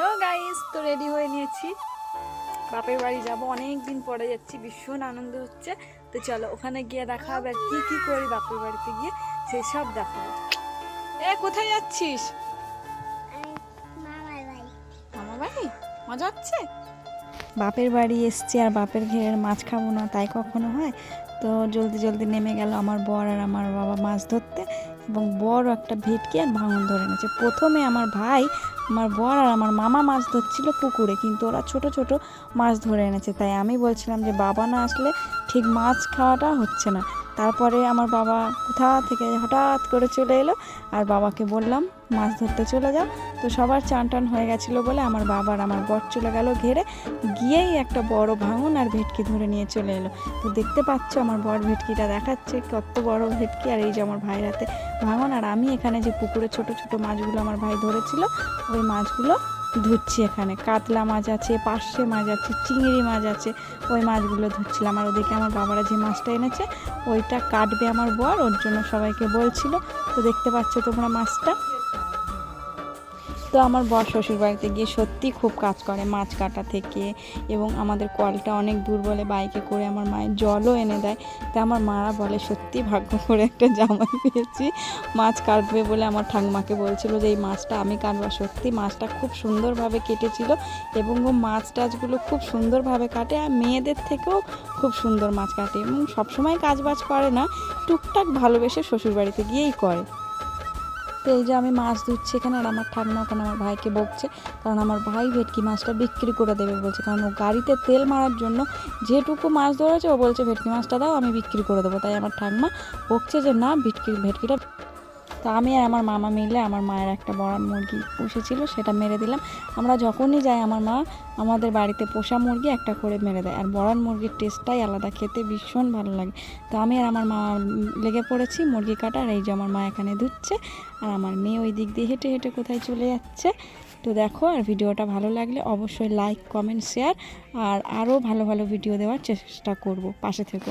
Hello guys তো ready হয়ে নিয়েছি। বাপের বাড়ি যাব অনেক দিন পরে যাচ্ছি ভীষণ আনন্দ হচ্ছে। তো চলো ওখানে গিয়ে দেখা হবে আর কি কি করি বাপের বাড়িতে গিয়ে সেই সব দেখাবো। এ কোথায় যাচ্ছিস? মামার মামা বাড়ি? মজা হচ্ছে? বাপের বাড়ি এসছি আর বাপের ঘেরের মাছ খাব না তাই কখনো হয়? তো জলদি জলদি নেমে গেল আমার বর আর আমার বাবা মাছ ধরতে। এবং বড় একটা ভেটকি আর ভাঙন ধরে এনেছে। প্রথমে আমার ভাই, আমার বর আর আমার মামা মাছ ধরছিল পুকুরে, কিন্তু ওরা ছোট ছোট মাছ ধরে এনেছে। তাই আমি বলছিলাম যে, বাবা না আসলে ঠিক মাছ খাওয়াটা হচ্ছে না। তারপরে আমার বাবা কোথা থেকে হঠাৎ করে চলে এলো, আর বাবাকে বললাম, মাছ ধরতে চলে যাও। তো সবার চান টান হয়ে গেছিল বলে আমার বাবার আমার বর চলে গেল ঘেরে, গিয়েই একটা বড় ভাঙন আর ভেটকি ধরে নিয়ে চলে এলো। তো দেখতে পাচ্ছ আমার বর ভেটকিটা দেখাচ্ছে, কত বড় ভেটকি। আর এই যে আমার ভাইয়ের হাতে ভাঙন, আর আমি এখানে যে পুকুরে ছোট ছোট মাছগুলো আমার ভাই ধরেছিল, ওই মাছগুলো ধুচ্ছি এখানে। কাতলা মাছ আছে, পার্শে মাছ আছে, চিংড়ি মাছ আছে, ওই মাছগুলো ধুচ্ছিলাম। আর ওদিকে আমার বাবারা যে মাছটা এনেছে, ওইটা কাটবে আমার বর, ওর জন্য সবাইকে বলছিল। তো দেখতে পাচ্ছ তোমরা মাছটা? তো আমার বর শ্বশুর বাড়িতে গিয়ে সত্যি খুব কাজ করে মাছ কাটা থেকে এবং আমাদের কলটা অনেক দূর বলে বাইকে করে আমার মায়ের জলও এনে দেয়। তা আমার মারা বলে, সত্যি ভাগ্য করে একটা জামাই পেয়েছি, মাছ কাটবে বলে আমার ঠাকুমাকে বলছিল যে, এই মাছটা আমি কাটবো। সত্যি মাছটা খুব সুন্দরভাবে কেটেছিল এবং ও মাছ টাছগুলো খুব সুন্দরভাবে কাটে আর মেয়েদের থেকেও খুব সুন্দর মাছ কাটে এবং সবসময় কাজ বাজ করে না, টুকটাক ভালোবেসে শ্বশুর বাড়িতে গিয়েই করে। তো এই যে আমি মাছ ধুচ্ছি এখানে, আর আমার ঠাকুমা ওখানে আমার ভাইকে বকছে, কারণ আমার ভাই ভেটকি মাছটা বিক্রি করে দেবে বলছে। কারণ ও গাড়িতে তেল মারার জন্য যেটুকু মাছ ধরেছে, ও বলছে, ভেটকি মাছটা দাও, আমি বিক্রি করে দেবো। তাই আমার ঠাকুমা বকছে যে, না, ভেটকি, ভেটকিটা তো আমি আর আমার মামা মিলে আমার মায়ের একটা বড় মুরগি পুষেছিল সেটা মেরে দিলাম। আমরা যখনই যাই আমার মা, আমাদের বাড়িতে পোষা মুরগি একটা করে মেরে দেয়। আর বড়ার মুরগির টেস্টটাই আলাদা, খেতে ভীষণ ভালো লাগে। তো আমি আর আমার মা লেগে পড়েছি মুরগি কাটা আর এই যে আমার মা এখানে ধুচ্ছে, আর আমার মেয়ে ওই দিক দিয়ে হেঁটে হেঁটে কোথায় চলে যাচ্ছে। তো দেখো, আর ভিডিওটা ভালো লাগলে অবশ্যই লাইক কমেন্ট শেয়ার আর আরও ভালো ভালো ভিডিও দেওয়ার চেষ্টা করব। পাশে থেকো।